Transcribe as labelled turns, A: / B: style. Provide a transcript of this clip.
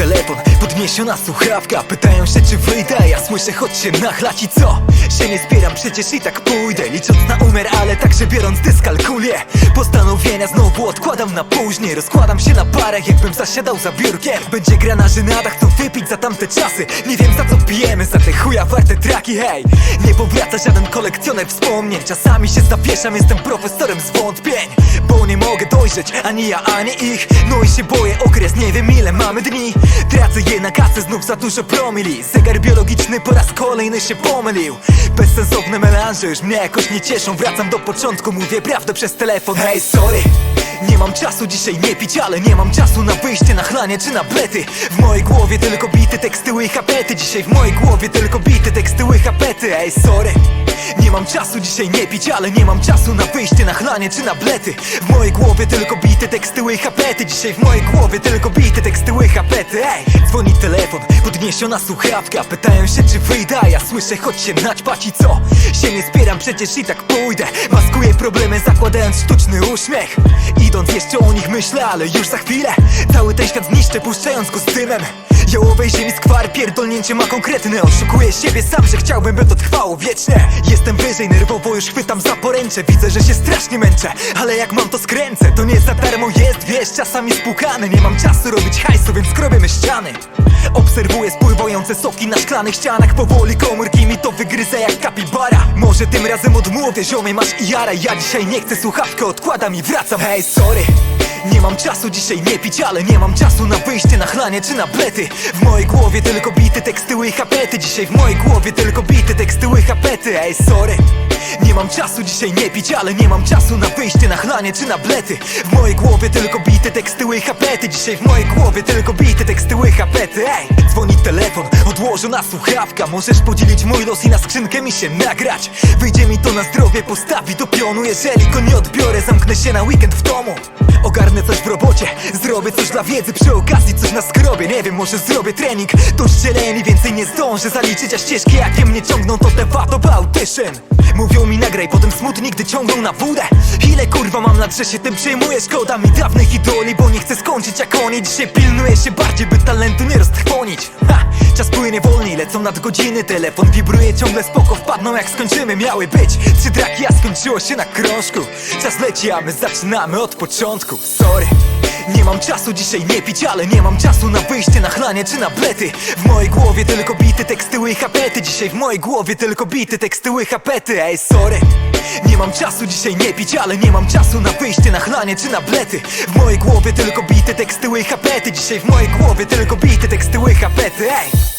A: telefon, podniesiona słuchawka Pytają się czy wyjdę, ja słyszę choć się nachlać i co? Się nie zbieram, przecież i tak pójdę Licząc na umiar, ale także biorąc dyskalkulię. Postanowienia znowu odkładam na później Rozkładam się na parach, jakbym zasiadał za biurkiem. Będzie gra na żenadach, co wypić za tamte czasy. Nie wiem za co pijemy, za te chuja warte traki, hej. Nie powraca żaden kolekcjoner wspomnień. Czasami się zawieszam, jestem profesorem zwątpień. Bo nie mogę dojrzeć, ani ja, ani ich. No i się boję, okres, nie wiem ile mamy dni Tracę je na kasę, znów za dużo promili. Zegar biologiczny po raz kolejny się pomylił. Bezsensowne melanże już mnie jakoś nie cieszą. Wracam do początku, mówię prawdę przez telefon. Hej, sorry nie mam czasu dzisiaj nie pić, ale nie mam czasu na wyjście, na chlanie czy na blety. W mojej głowie tylko bity teksty ły hapety. Dzisiaj w mojej głowie tylko bity teksty ły hapety. Ej, sorry. Nie mam czasu dzisiaj nie pić, ale nie mam czasu na wyjście, na chlanie czy na blety. W mojej głowie tylko bity teksty ły hapety. Dzisiaj w mojej głowie tylko bity teksty ły hapety. Ej, dzwoni telefon, podniesiona słuchawka Pytają się czy wyjdę, a ja słyszę choć się naćpać i co? Się nie spieram, przecież i tak pójdę. Maskuję problemy zakładając sztuczny uśmiech. Idąc jeszcze o nich myślę, ale już za chwilę. Cały ten świat zniszczę puszczając go z dymem Jałowej ziemi skwar, pierdolnięcie ma konkretne Oszukuję siebie sam, że chciałbym by to trwało wiecznie. Jestem wyżej, nerwowo już chwytam za poręcze. Widzę, że się strasznie męczę, ale jak mam to skręcę To nie za darmo jest, wiesz, czasami spłukany Nie mam czasu robić hajsu, więc skrobiemy ściany. Obserwuję spływające soki na szklanych ścianach. Powoli komórki mi to wygryzę jak kapibara. Może tym razem odmówię, ziomie masz i jara Ja dzisiaj nie chcę słuchawkę, odkładam i wracam. Hej, sorry nie mam czasu dzisiaj nie pić, ale nie mam czasu na wyjście, na chlanie czy na blety. W mojej głowie tylko bity teksty ły hapety. Dzisiaj w mojej głowie tylko bity teksty ły hapety. Ej, sorry. Nie mam czasu dzisiaj nie pić, ale nie mam czasu na wyjście, na chlanie czy na blety. W mojej głowie tylko bity teksty ły hapety. Dzisiaj w mojej głowie tylko bity teksty ły hapety. Ej, telefon, odłożona słuchawka. Możesz podzielić mój los i na skrzynkę mi się nagrać. Wyjdzie mi to na zdrowie, postawi do pionu. Jeżeli go nie odbiorę, zamknę się na weekend w domu. Ogarnę coś w robocie, zrobię coś dla wiedzy. Przy okazji coś na skrobie, nie wiem, może zrobię trening. Dość zieleni, więcej nie zdążę zaliczyć A ścieżki jakie mnie ciągną to te audition Mówią mi nagraj, potem smutni, gdy ciągną na wódę. Ile kurwa mam lat, że się tym przejmuję Szkoda mi dawnych idoli, bo nie chcę skończyć jak oni. Dzisiaj pilnuję się bardziej, by talentu nie roztrwonić. Ha! Czas płynie wolniej, lecą nad godziny. Telefon wibruje ciągle spoko, wpadną jak skończymy. Miały być trzy traki, a skończyło się na krążku. Czas leci, a my zaczynamy od początku. Sorry nie mam czasu dzisiaj nie pić, ale nie mam czasu na wyjście, na chlanie czy na blety. W mojej głowie tylko bity teksty ły hapety. Dzisiaj w mojej głowie tylko bity teksty ły Ej, sorry. Nie mam czasu dzisiaj nie pić, ale nie mam czasu na wyjście, na chlanie czy na blety. W mojej głowie tylko bity teksty ły hapety Dzisiaj w mojej głowie tylko bity teksty ły hapety Ej